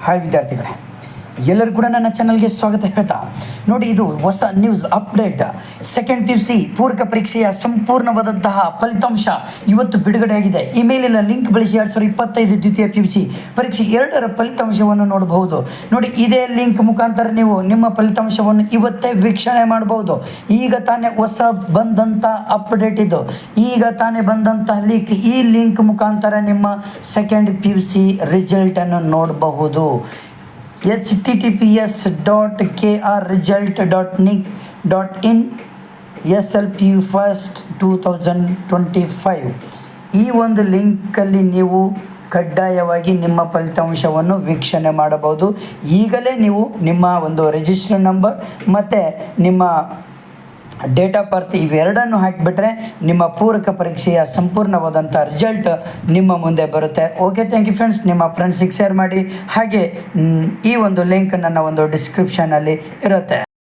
Hi ವಿದ್ಯಾರ್ಥಿಗಳೇ ಎಲ್ಲರೂ ಕೂಡ ನನ್ನ ಚಾನಲ್ಗೆ ಸ್ವಾಗತ ಹೇಳ್ತಾ. ನೋಡಿ, ಇದು ಹೊಸ news update second P U C ಪೂರಕ ಪರೀಕ್ಷೆಯ ಸಂಪೂರ್ಣವಾದಂತಹ ಫಲಿತಾಂಶ ಇವತ್ತು ಬಿಡುಗಡೆಯಾಗಿದೆ ಇಮೇಲಿನ ಲಿಂಕ್ ಬಳಸಿ ಎರಡು ಸಾವಿರದ ಇಪ್ಪತ್ತೈದು ದ್ವಿತೀಯ ಪಿ ಯು ಸಿ ಪರೀಕ್ಷೆ ಎರಡರ ಫಲಿತಾಂಶವನ್ನು ನೋಡಬಹುದು. ನೋಡಿ, ಇದೇ ಲಿಂಕ್ ಮುಖಾಂತರ ನೀವು ನಿಮ್ಮ ಫಲಿತಾಂಶವನ್ನು ಇವತ್ತೇ ವೀಕ್ಷಣೆ ಮಾಡಬಹುದು. ಈಗ ತಾನೇ ಹೊಸ ಬಂದಂಥ ಅಪ್ಡೇಟ್ ಇದು. ಈಗ ತಾನೇ ಬಂದಂತಹ ಲಿಂಕ್ ಈ ಲಿಂಕ್ ಮುಖಾಂತರ ನಿಮ್ಮ ಸೆಕೆಂಡ್ ಪಿ ಯು ಸಿ ರಿಸಲ್ಟನ್ನು ನೋಡಬಹುದು. H T T P S dot K R result dot nic dot in S L P U first two thousand twenty five ಈ ಒಂದು ಲಿಂಕಲ್ಲಿ ನೀವು ಕಡ್ಡಾಯವಾಗಿ ನಿಮ್ಮ ಫಲಿತಾಂಶವನ್ನು ವೀಕ್ಷಣೆ ಮಾಡಬಹುದು. ಈಗಲೇ ನೀವು ನಿಮ್ಮ ಒಂದು ರಿಜಿಸ್ಟರ್ ನಂಬರ್ ಮತ್ತು ನಿಮ್ಮ ಡೇಟ್ ಆಫ್ ಬರ್ತ್ ಇವೆರಡನ್ನು ಹಾಕಿಬಿಟ್ರೆ ನಿಮ್ಮ ಪೂರಕ ಪರೀಕ್ಷೆಯ ಸಂಪೂರ್ಣವಾದಂಥ ರಿಸಲ್ಟ್ ನಿಮ್ಮ ಮುಂದೆ ಬರುತ್ತೆ. ಓಕೆ ಥ್ಯಾಂಕ್ ಯು ಫ್ರೆಂಡ್ಸ್ ನಿಮ್ಮ ಫ್ರೆಂಡ್ಸಿಗೆ ಶೇರ್ ಮಾಡಿ. ಹಾಗೆ ಈ ಒಂದು ಲಿಂಕ್ ನನ್ನ ಒಂದು ಡಿಸ್ಕ್ರಿಪ್ಷನಲ್ಲಿ ಇರುತ್ತೆ.